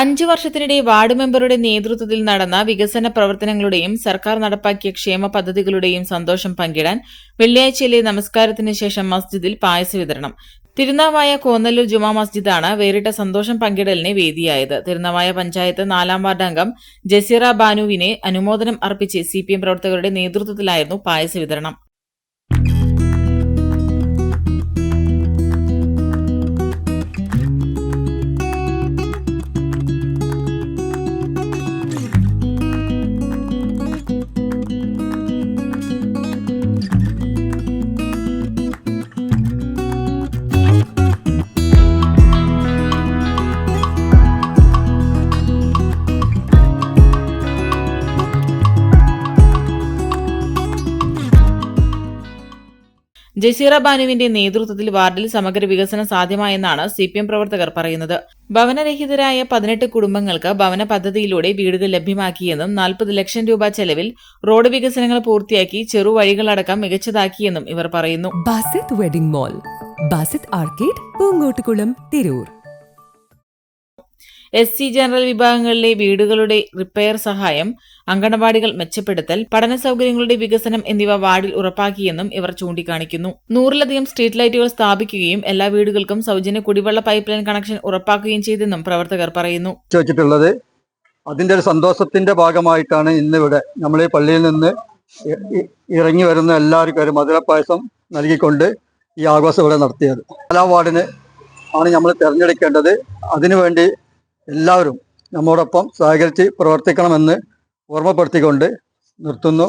അഞ്ചു വർഷത്തിനിടെ വാർഡ് മെമ്പറുടെ നേതൃത്വത്തിൽ നടന്ന വികസന പ്രവർത്തനങ്ങളുടെയും സർക്കാർ നടപ്പാക്കിയ ക്ഷേമ പദ്ധതികളുടെയും സന്തോഷം പങ്കിടാൻ വെള്ളിയാഴ്ചയിലെ നമസ്കാരത്തിന് ശേഷം മസ്ജിദിൽ പായസ വിതരണം. തിരുനാവായ കോന്നല്ലൂർ ജുമാ മസ്ജിദാണ് വേറിട്ട സന്തോഷം പങ്കിടലിന് വേദിയായത്. തിരുനാവായ പഞ്ചായത്ത് നാലാം വാർഡ് അംഗം ജസീറ ബാനുവിനെ അനുമോദനം അർപ്പിച്ച് സി പ്രവർത്തകരുടെ നേതൃത്വത്തിലായിരുന്നു പായസ വിതരണം. ജസീറ ബാനുവിന്റെ നേതൃത്വത്തിൽ വാർഡിൽ സമഗ്ര വികസനം സാധ്യമായെന്നാണ് സി പി എം പ്രവർത്തകർ പറയുന്നത്. ഭവനരഹിതരായ പതിനെട്ട് കുടുംബങ്ങൾക്ക് ഭവന പദ്ധതിയിലൂടെ വീടുകൾ ലഭ്യമാക്കിയെന്നും നാൽപ്പത് ലക്ഷം രൂപ ചെലവിൽ റോഡ് വികസനങ്ങൾ പൂർത്തിയാക്കി ചെറുവഴികളടക്കം മികച്ചതാക്കിയെന്നും ഇവർ പറയുന്നു. Basith wedding mall Basith arcade Poongottukulam Tirur S C general വിഭാഗങ്ങളിലെ വീടുകളുടെ റിപ്പയർ സഹായം അങ്കണവാടികൾ മെച്ചപ്പെടുത്തൽ പഠന സൗകര്യങ്ങളുടെ വികസനം എന്നിവ വാർഡിൽ ഉറപ്പാക്കിയെന്നും ഇവർ ചൂണ്ടിക്കാണിക്കുന്നു. നൂറിലധികം സ്ട്രീറ്റ് ലൈറ്റുകൾ സ്ഥാപിക്കുകയും എല്ലാ വീടുകൾക്കും സൗജന്യ കുടിവെള്ള പൈപ്പ് ലൈൻ കണക്ഷൻ ഉറപ്പാക്കുകയും ചെയ്തെന്നും പ്രവർത്തകർ പറയുന്നു. ചോദിച്ചിട്ടുള്ളത് അതിന്റെ ഒരു സന്തോഷത്തിന്റെ ഭാഗമായിട്ടാണ് ഇന്നിവിടെ നമ്മൾ ഈ പള്ളിയിൽ നിന്ന് ഇറങ്ങി വരുന്ന എല്ലാവർക്കും ഒരു മധുരപ്പായസം നൽകിക്കൊണ്ട് ഈ ആഘോഷം ഇവിടെ നടത്തിയത്. കലാവാർഡിന് ആണ് നമ്മൾ തിരഞ്ഞെടുക്കേണ്ടത്. അതിനുവേണ്ടി എല്ലാവരും നമ്മോടൊപ്പം സഹകരിച്ച് പ്രവർത്തിക്കണമെന്ന് ഓർമ്മപ്പെടുത്തിക്കൊണ്ട് നിർത്തുന്നു.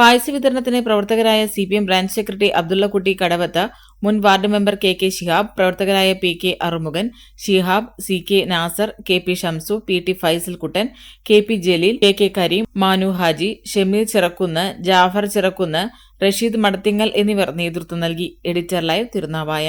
പായസ വിതരണത്തിന് പ്രവർത്തകരായ C P M branch secretary Abdullakutty Kadavath മുൻ ward member K K Shihab പ്രവർത്തകരായ P K Arumughan Shihab C K Nasar K P Shamsu P T Faisal Kuttan K P Jaleel K K Kareem Manu Haji Shameer Chirakkunnu Jafar Chirakkunnu Rasheed Madathingal എന്നിവർ നേതൃത്വം നൽകി. Editor live Thirunavaya.